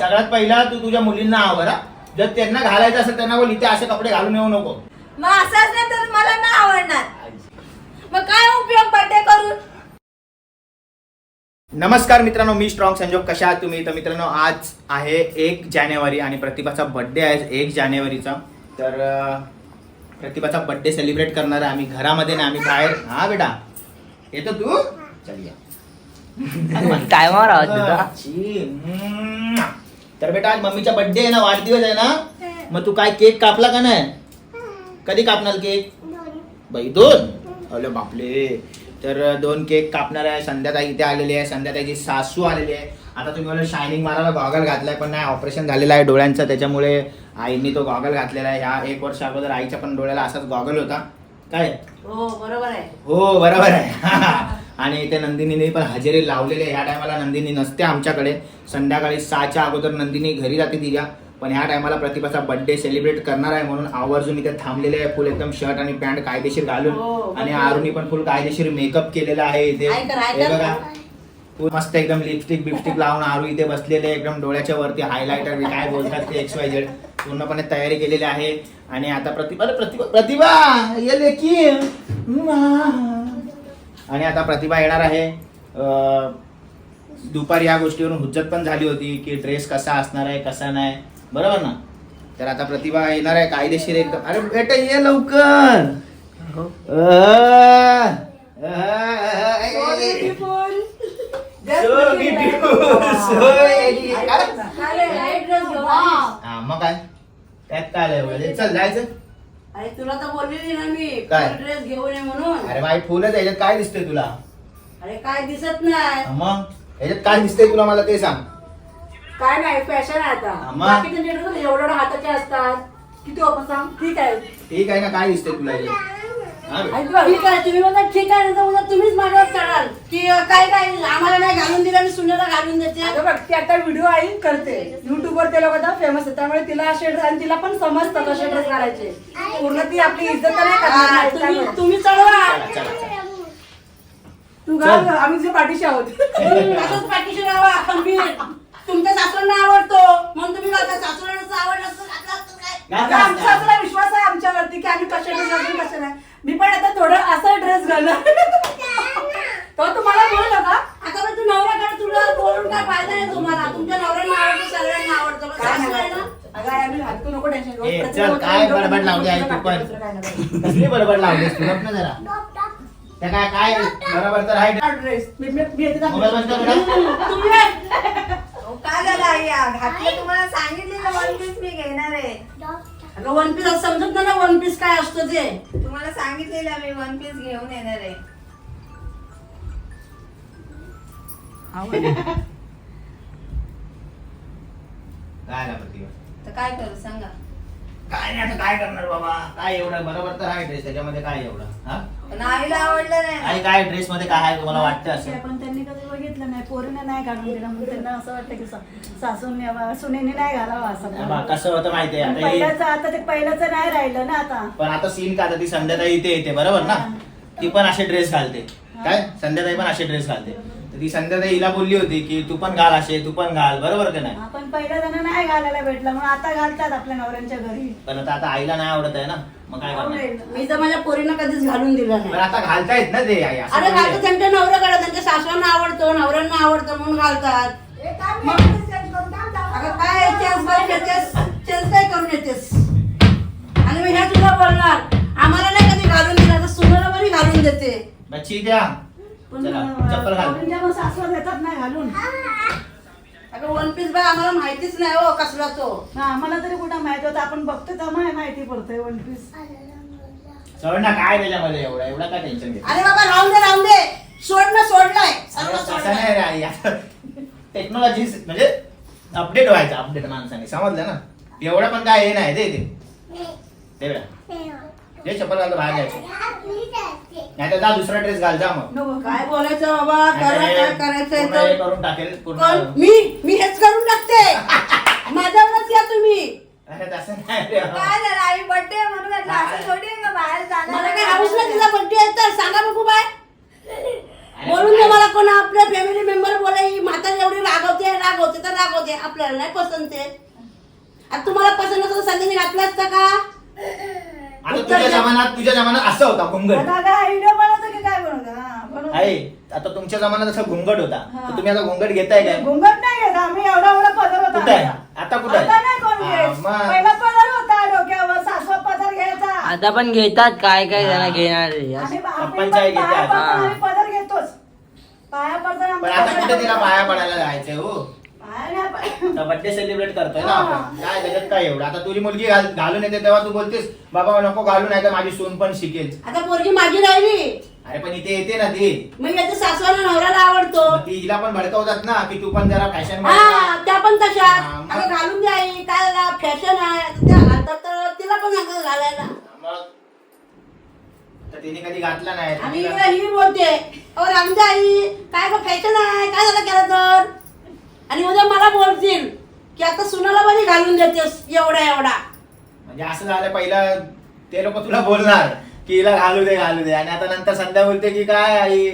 सगळ्यात पहिला तू तुझ्या मुलींना आवर हा. जर त्यांना घालायचं असेल त्यांना बोल इथे असे कपडे घालून येऊ नको. मग असं असेल तर मला नाही आवडणार. मग काय उपयोग बर्थडे करून? नमस्कार मित्रांनो मी स्ट्रॉंग संजोग. कशा आहात तुम्ही? तर मित्रांनो आज आहे एक जानेवारी आणि प्रतिभाचा बर्थडे आहे. एक जानेवारीचा. तर अं, प्रतिभाचा बर्थडे सेलिब्रेट करणार आहे आम्ही घरामध्ये ना आम्ही बाहेर. हा बेटा. येतो तू? चल या. टायमावर आवाज देतो. अच्छी. हम्म. तर बेटा आज मम्मीचा बर्थडे आहे ना वाढदिवस आहे ना? मग तू काय केक कापला का नाही? कधी कापणार केक? बाई दोन? अरे बापले तर दोन केक कापणार आहे. संध्याताई इथे आलेली आहे. संध्याताईची सासू आलेली आहे. आता तुम्ही मला शायनिंग मारायला गॉगल घातलाय पण नाही ऑपरेशन झालेलं आहे डोळ्यांचं. त्याच्यामुळे आईने तो गॉगल घातलेला आहे. ह्या एक वर्ष अगोदर आईच्या पण डोळ्याला असाच गॉगल होता. काय? हो बरोबर आहे. हो बरोबर आहे. आणि इथे नंदिनीने पण हजेरी लावलेली आहे. ह्या टायमाला नंदिनी नसते आमच्याकडे. संध्याकाळी सहाच्या अगोदर नंदिनी घरी जाते तिच्या पण ह्या टायमाला प्रतिभाचा बर्थडे सेलिब्रेट करणार आहे म्हणून आवर्जून इथे थांबलेले आहे. फुल एकदम शर्ट आणि पॅन्ट कायदेशीर हो, घालून आणि बरोबर. आरुनी पण फुल कायदेशीर मेकअप केलेला आहे इथे. हे बघा. मस्त एकदम लिपस्टिक बिपस्टिक लावून आरू इथे बसलेले आहे, एकदम डोळ्याच्या वरती हायलायटर काय बोलतात ते एक्स वाय झेड पूर्णपणे तयारी केलेली आहे. आणि आता प्रतिभा प्रतिभा प्रतिभा ये लेकी आणि आता प्रतिभा येणार आहे. अं, दुपारी या गोष्टीवरून हुज्जत पण झाली होती की ड्रेस कसा असणार आहे कसा नाही. बरोबर ना? तर आता प्रतिभा येणार आहे कायदेशीर एकदम. अरे बेटा ये लवकर. मग काय? त्यात काय? चल जायचं. अरे तुला तर बोललेली ना मी काय? ड्रेस घेऊन ये म्हणून. अरे बाई फुलच याच्यात काय दिसतंय तुला? अरे काय दिसत नाही. मग याच्यात काय दिसतंय तुला मला ते सांग. काय नाही फॅशन आहे आता. हा, मग? बाकीचे ड्रेस एवढं एवढं हाताचे असतात. किती ओपन सांग? ठीक आहे. ठीक आहे ना काय दिसतंय तुला याच्यात? बे. ठीक आहे तुम्ही म्हणता ठीक आहे तर उद्या तुम्हीच माझ्यावर चढाल की अं, काय काय आम्हाला नाही घालून दिलं आणि सुनेला घालून देते. अगं बघ ती आता व्हिडिओ आई करते. युट्यूब वर ते लोक आता फेमस आहे त्यामुळे तिला ड्रेस आणि तिला पण समजतं कसे ड्रेस घालायचे. पूर्ण ती आपली इज्जत तर नाही करणार हा, तुम्ही त्यामुळे. तुम्ही चढवा. चला, चला, चला. तू घाल आम्ही तुझ्या पाठीशी आहोत. असंच पाठीशी राहा खंबीर तुमच्या सासूला आवडतो. म्हणून तुम्ही सासूला नसतं आवडलं असतं घातलं असतं काय? आता. आमचा आहे आमच्यावरती की आम्ही कसे ड्रेस घालून कसे नाही मी पण आता थोडं असा ड्रेस घालणार तो तुम्हाला बोलू नका आता मग तू नवऱ्याकडे तुला बोलून काय फायदा नाही तुम्हाला? तुमच्या आवडतं सगळ्यांना आवडतं. पण काय सासू आहे ना नाही अगं आई, आम्ही घालतो नको टेन्शन घेऊ. ए, प्रत्येक चल गोष्ट काय डोक्यात बडबड लावली आहे दुसरं तू काय पण? दुसरं काय नाही. कसली बडबड लावलीस तू? गप ना जरा. त्या काय काय बरोबर तर आहे. हा ड्रेस मी मी मी येते मोबाईल बंद कर बेटा. तुम्ही अहो, काय झालं आई? या? घातलं तुम्हाला सांगितलेलं वन पीस मी घेणार आहे. अगं वन पीस समजत नाही ना वन पीस काय असतं ते. तुम्हाला सांगितलेलं मी वन पीस घेऊन येणार आहे. काय आला प्रतिभा? तर काय करू सांगा. काय नाही आता काय करणार बाबा? काय एवढं बरोबर तर आहे ड्रेस त्याच्यामध्ये काय एवढं? हा? पण आईला आवडलं नाही. आणि काय ड्रेस मध्ये काय आहे तुम्हाला वाटतं असं? पण त्यांनी कधी बघितलं नाही पोरीने नाही घालून दिला म्हणून त्यांना असं वाटतं की सा- सासूने वा- सुनेने नाही घालावा बा, असं कसं होतं माहितीये आता हे- पहिल्याचं आता ते पहिल्याचं नाही राहिलं ना आता. पण आता सीन का आता ती संध्याताई इथे येते बरोबर ना? ती पण असे ड्रेस घालते. काय? संध्याताई पण असे ड्रेस घालते. ती संध्याताई हिला बोलली होती की तू पण घाल असे तू पण घाल. बरोबर का नाही? आपण पहिल्या जण नाही घालायला भेटलं म्हणून आता घालतात आपल्या नवऱ्यांच्या घरी. पण आता आता आईला नाही आवडत आहे ना? मग काय करणार? आवडेल. मी तर माझ्या पोरीनं कधीच घालून दिलं पण नाही आता घालतायत ना ते आई असं अरे थोडी घालतो आहे. त्यांच्या नवऱ्याकडे त्यांच्या सासऱ्यांना आवडतो नवऱ्यांना आवडतं म्हणून घालतात. अगं काय चेंज काय करून येतेस? आणि मी ह्या तुला बोलणार. आम्हाला नाही कधी घालून दिला तर सुनाला बरी घालून देते. बच्ची द्या पण चला, चप्पल घाल. पोरींच्या मग सासवा देतात नाही घालून. अगं वन पीस बाय आम्हाला माहितीच नाही हो कसला तो हा, आम्हाला तरी कुठं माहिती होतं? आपण बघतो तेव्हा माहिती पडतंय वन पीस चढ ना काय त्याच्यामध्ये एवढा? एवढा काय टेन्शन घेत अरे बाबा राहून दे राहून दे. सोड ना सोडलाय. सर्व असं सोडलाय. नाही रे आई. आता टेक्नॉलॉजी म्हणजे अपडेट व्हायचं अपडेट माणसाने. समजलं ना? एवढं पण काय हे नाही दे ते दे बेटा जे चप्पल घालतो बाहेर जायचं. नाही तर जा दुसरा ड्रेस घाल जा मग. नको काय बोलायचं बाबा? करा काय पूर्ण हे तर करून टाकेल पूर्ण? मी मी हेच करून टाकते. माझ्यावरच या तुम्ही. अरे तसं नाही रे. काय झालं आई? बर्थडे म्हणून घातलं. असं थोडी आहे का बाहेर मला काय नाही बड्डे आहे तर सांगा बघू बाय अरे बोलून दे मला कोण आपल्या फॅमिली मेंबर ही म्हातारी एवढी रागवते रागवते तर रागवते. आपल्याला नाही पसंत पसंत आहे. आता तुम्हाला पसंत नसतं तर संध्याने घातला असता का? आता तुझ्या जमान्यात तुझ्या जमान्यात असं होता घुंगट. आता काय व्हिडिओ बनवतो की काय बनवतो? हा, बनवतो. आहे आता तुमच्या जमान्यात असा घुंगट होता. तर तुम्ही आता घुंगट घेताय काय? घुंगट नाही घेत. आम्ही एवढा एवढा पदर होता कुठे आहे? आमचा. आता कुठे आता नाही कोण आहे घेत. हा, मग. पहिला पदर होता डोक्यावर. सासवा पदर घ्यायचा. आता पण घेतात. काय काय जण घेणार आहे. आम्ही असं- पण घेते पाया आता. आम्ही पदर घेतोच. पाया पण आता कुठे तिला. पाया पडायला जायचंय हो? पाया पड- बर्थडे सेलिब्रेट करतोय ना आपण. काय त्याच्यात काय एवढं? आता तुझी मुलगी घाल- घालून येते तेव्हा तू बोलतेस बाबा नको घालून नाही तर माझी सून पण शिकेल. आता पोरगी माझी राहिली. अरे पण इथे येते ना ती. मग याच्या सासवाला नवऱ्याला आवडतो. मग ती हिला पण भडकवतात ना की तू पण जरा फॅशन हा त्या पण तशा हा, मग- अगं घालून द्या आई, काय फॅशन आहे आता त्या घालतात तर तिला पण सांगतात घालायला. मग? तर तिने कधी घातला नाही. आणि ही बोलते अहो रामजा आई काय गं फॅशन आहे? काय झालं केलं तर? आणि उद्या मला बोलतील की आता सुनाला बरी घालून देतेस एवढा एवढा. म्हणजे असं झालं पहिलं ते लोक तुला बोलणार की हिला घालू दे घालू दे. आणि आता नंतर संध्या बोलते की काय आई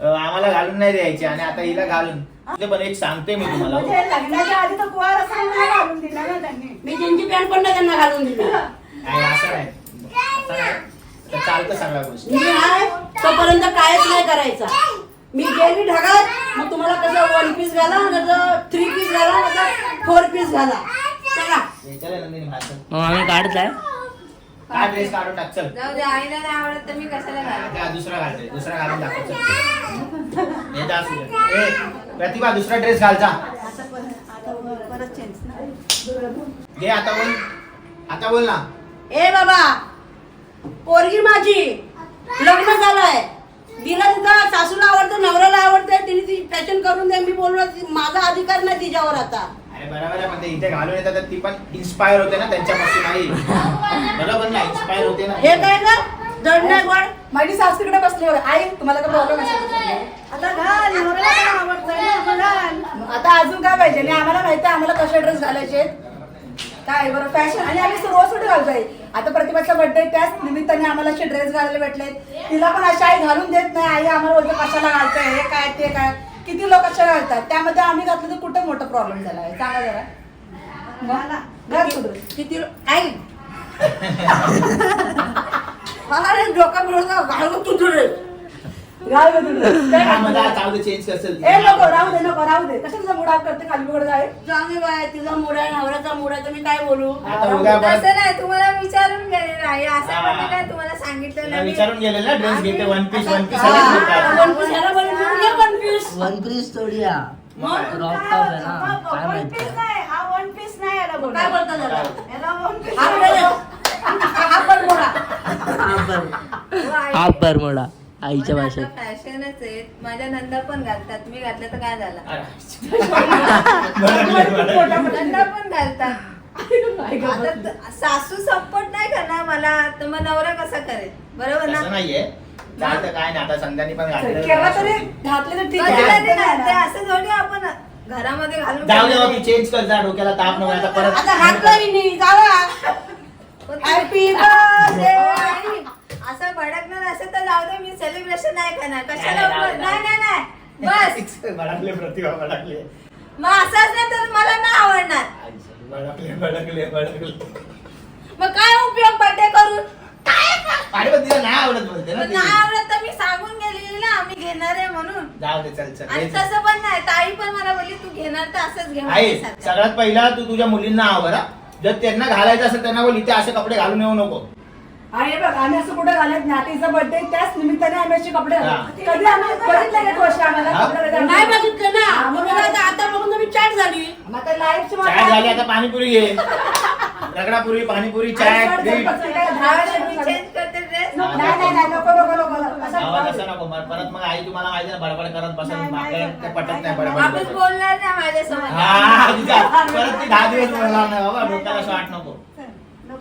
अं, आम्हाला घालून नाही द्यायची आणि आता हिला घालून. ते पण एक सांगते मी तुम्हाला. म्हणजे लग्नाच्या आधी तर कुवार असताना नाही घालून दिला ना त्यांनी. मी त्यांची पॅन्ट पण नाही त्यांना घालून दिली. काय असं नाही असं नाही. तर चालतं सगळ्या गोष्टी. मी आहे तोपर्यंत कायच नाही करायचा. मी गेली ढगात. मग तुम्हाला कसं वन पीस घाला कसं थ्री पीस घाला कसं फोर पीस घाला. चला. हे. मग आम्ही काढताय काय ड्रेस काढून टाक चल. जाऊ दे आईला नाही आवडत तर मी कशाला घालू? त्या दुसरा घालते दुसरा घालून दाखव चल. हे जा असू दे. ए, प्रतिभा दुसरा ड्रेस घाल जा. आता परत आता परत चेंज ना घे आता बोल. आता बोल ना. ए बाबा. पोरगी माझी. लग्न झालंय. तिला तिथं सासूला आवडतं नवऱ्याला आवडतं तिने ती फॅशन करून दे मी बोललो माझा अधिकार नाही तिच्यावर आता. अरे बरोबर आहे पण ते इथे घालून येतात तर ती पण इन्स्पायर होते ना त्यांच्यापासून आई बरोबर ना इन्स्पायर होते ना. हे काय का जड नाही गोड. माझी सासू तिकडे बसली होती आई तुम्हाला काय प्रॉब्लेम आता घाल नवऱ्याला ना, घाल. आता अजून काय पाहिजे? आणि आम्हाला माहिती आहे आम्हाला कसे ड्रेस घालायचे काय बरं फॅशन आणि आम्ही रोज कुठे घालतोय? आता प्रतिभाचा बर्थडे त्याच निमित्ताने आम्हाला असे ड्रेस घालायला भेटले तिला पण अशी आई घालून देत नाही. आई आम्हाला बोलते कशाला घालतोय? हे काय ते काय? किती लोक कशा घालतात? त्यामध्ये आम्ही घातलं तर कुठे मोठा प्रॉब्लेम झाला आहे? सांगा जरा. घाल. किती आई. मला रे डोका मिळवता घालून तुझे काय हा, चेंज ए नको राहू दे नको राहू दे. कशाला करते खाली बघत आहे? चांगली बाय तिचा मूड आहे नवऱ्याचा मूड आहे तर मी काय बोलू? आता उद्या परत तसं नाही तुम्हाला विचारून गेलेलं आहे असं हा. म्हणजे काय तुम्हाला सांगितलं तिला नाही? विचारून गेले ना ड्रेस घेते one piece one piece one piece one piece घे वन पीस वन पीस थोडी हा मग क्रॉप टॉप आहे ना. काय वन माहिती? पीस नाही हा वन पीस नाही याला बोलणार. काय बोलता त्याला? याला वन पीस आपल्याला हा पण मोडा. आईच्या भाषेत. फॅशनच आहे. माझ्या नंदा पण घालतात. मी घातलं तर काय झालं? नंदा पण घालतात. आता त- सासू सपोर्ट नाही करणार मला? तर मग नवरा कसा करेल? बरोबर ना? असं नाहीये. चालतं काय नाही. आता संध्यानी पण केव्हा तरी घातलं घातले तर ठीक कधी आहे कधी नाही, ते असं थोडी आपण घरामध्ये घालून जाऊ तू चेंज कर जा डोक्याला ताप नको. आता परत जावा. हॅपी बर्थडे असं भडकणार असेल तर जाऊ दे मी सेलिब्रेशन नाही करणार. कशाला नाही, नाही, उगाच- नाही नाही. नाही. बस. भडकले प्रतिभा भडकले. मग असं असेल तर मला नाही आवडणार. भडकले भडकले भडकले. मग काय उपयोग बर्थडे करून? अरे पण तिला नाही आवडत बोलते ना ती. नाही आवडत तर मी सांगून गेलेली ना आम्ही घेणार आहे म्हणून. जाऊ दे चल चल. आणि. तसं पण नाही ताई पण मला बोलली तू घेणार तर असंच घे माझ्यासारखं. सगळ्यात पहिला तू तुझ्या मुलींना आवर हा. जर त्यांना घालायचं असेल त्यांना बोल इथे असे कपडे घालून येऊ नको. आणि हे बघ आम्ही असं कुठे घालत नाही आता हिचा बर्थडे त्याच निमित्ताने आम्ही असे कपडे. घालतो. कधी आम्ही बघितलं का आम्हाला? कपडे घालताना? नाही बघितलं ना मग मग मला आता आता बघून तुम्ही चॅट झाली मग आता चाय झाली आता पाणीपुरी घे रगडापुरी पाणीपुरी चाय करते ड्रेस नाही नाही नाही नको नको नको असं आवाज राहू असा दे. नको मग परत मग आई तुम्हाला माहिती ना बडबड करत बसत नाही, ते नाही, पटत नाही. बडबड वापस करत. बोलणार माझ्यासमोर हा परत ती दहा दिवस बोलणार नाही बाबा डोक्याला शॉट नको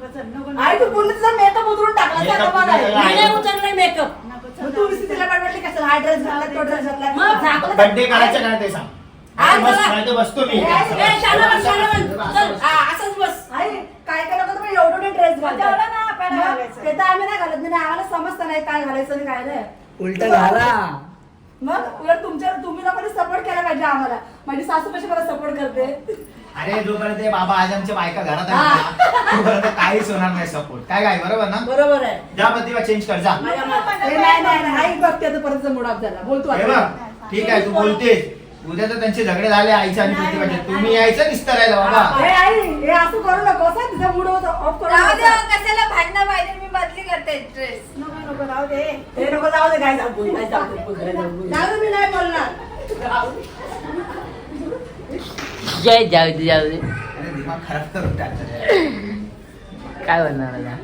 आई तू पूर्ण तुझा मेकअप उतरून टाकला Makeup आता बघ आई. उतरून मी नाही उतरले मेकअप मग तू तिला बडबडली कसं हा ड्रेस घातला तो ड्रेस घातला. मग झाकलं तर- बर्थडे करायचं का नाही ते सांग. आज बस मला- नाही तर बसतो मी. ए शानावन शानावन चल असंच बस. आई काय तुम्ही? एवढे ड्रेस घालतात तेवढं नाही आपल्याला मग घालायचं. ते तर आम्ही नाही घालत. नाही आम्हाला समजतं नाही काय घालायचं आणि काय नाही. उलट घाला. मग उलट तुमच्या तुम्ही लोकांनी सपोर्ट केला पाहिजे आम्हाला. माझी सासू कशी मला सपोर्ट करते. अरे जोपर्यंत ते बाबा आज आमच्या बायका घरात आहेत ना, तोपर्यंत काहीच होणार नाही सपोर्ट काय काय बरोबर ना? बरोबर आहे. जा प्रतिभा चेंज कर जा. माझ्या मनात- ए, नाही नाही नाही आई बघते तर परत मूड ऑफ झाला. बोलतो हे बघ ठीक आहे तू बोलतेस. उद्या तर त्यांचे झगडे झाले आईच्या आणि प्रतिभाचे. तुम्ही यायचं निस्तरायला बाबा. हे. आई हे असं करू नको असं तिचा मूड ऑफ करू राहू दे नको. कशाला भांडणं पाहिजे मी बदली करते ड्रेस नको नको राहू दे. हे नको जाऊ दे काय. जाऊ दे, मी नाही बोलणार. जय जाऊ दे जाऊ दे. अरे दिमाग खराब करून टाकतात काय म्हणणार आता?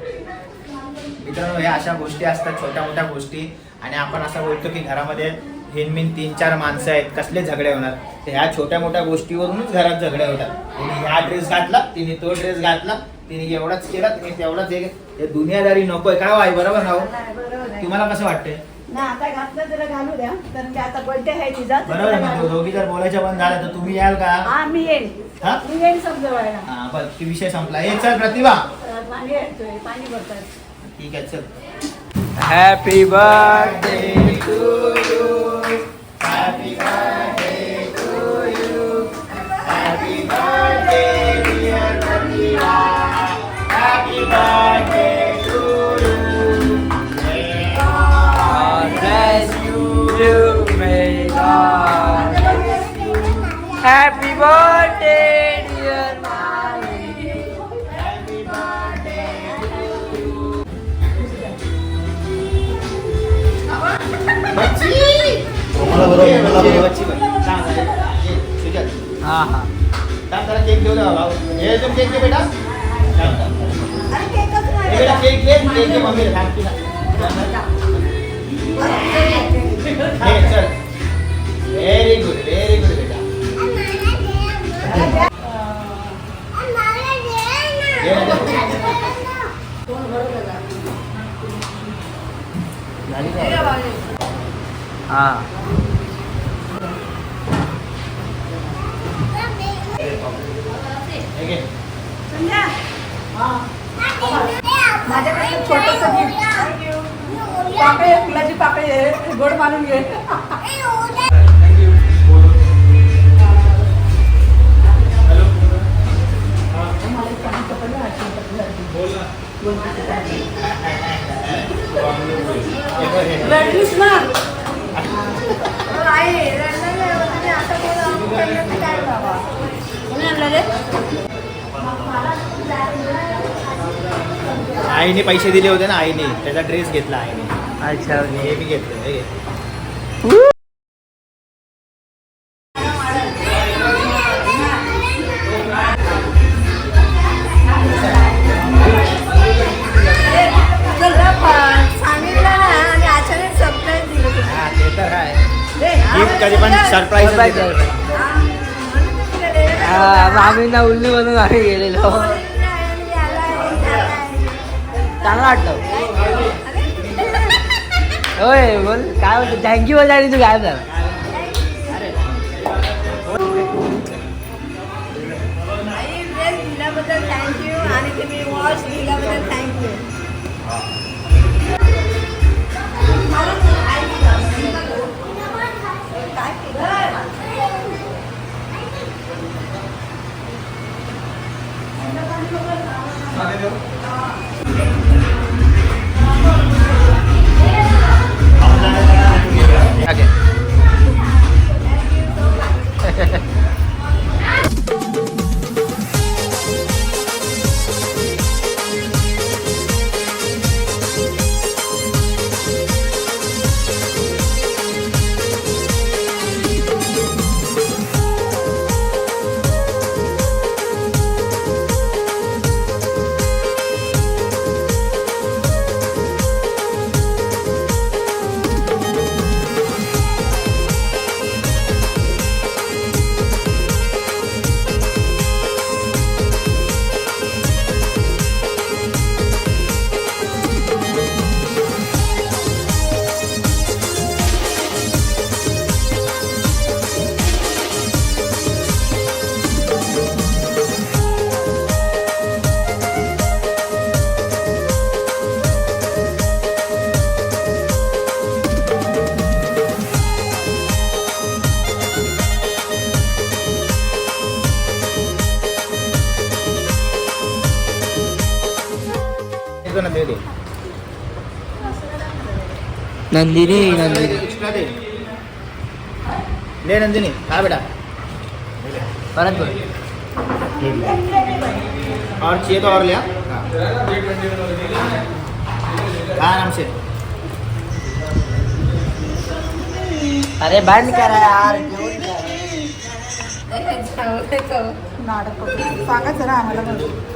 मित्रांनो या अशा गोष्टी असतात छोट्या मोठ्या गोष्टी. आणि आपण असं बोलतो की घरामध्ये हिनमिन तीन चार माणसं आहेत कसले झगडे होणार? तर ह्या छोट्या मोठ्या गोष्टीवरूनच घरात झगडे होतात. तिने ह्या ड्रेस घातला तिने तो ड्रेस घातला तिने एवढाच केला तिने तेवढाच हे हे दुनियादारी नकोय. काय वाई बरोबर ना हो? नाही, बरोबर आहे. तुम्हाला कसं वाटतंय? ना आता घातलं त्याला घालू द्या तर मी आता बर्थडे आहे तिचा. तर बरोबर आहे. ना दोघी जर बोलायचं बंद झालं तर तुम्ही याल का? हा मी येईन हा? मी येईन समजवायला. हा ती विषय संपला. हे चल प्रतिभा. पाणी येतोय पाणी भरतात. ठीक आहे चल. Happy birthday to you happy birthday हा. हां केक घेऊ हे तुम केक घे बेटा बेटा केक घे केक घे मम्मी चल व्हेरी गुड व्हेरी गुड बेटा हां बेटा. झाली का हा हे घे. संध्या माझ्याकडे छोटंसं. पाकळी फुलाची पाकळी आहे गोड मानून घे. रडलीस ना आई रडलं नाही, तुम्ही असं बोला, अमुक केलं तर काय बाबा? कोणी आणलं रे आईने पैसे दिले होते ना आईने त्याचा ड्रेस घेतला आईने अच्छा आणि हे मी घेतलं हे घे. तुला पण सांगितलं ना आणि अचानक सरप्राईज दिलं तुम्ही. हा ते तर आहे गिफ्ट कधी पण सरप्राईज Surprise आहे. हा, म्हणून तर तुला दिलं ना. हा, आम्ही ना उल्ली म्हणून आम्ही गेलेलो चांगलं वाटलं. होय बोल. काय होतं थँक्यू बोल आणि तू काय झालं एक्स्ट्रा ना दे दे नंदिनी नंदिनी एक्स्ट्रा दे ले नंदिनी खा बेटा परत बोल और चाहिए तो और लिया खा आराम से अरे बंद करा यार जाऊ दे तो. नाटक सांगा जरा आम्हाला पण.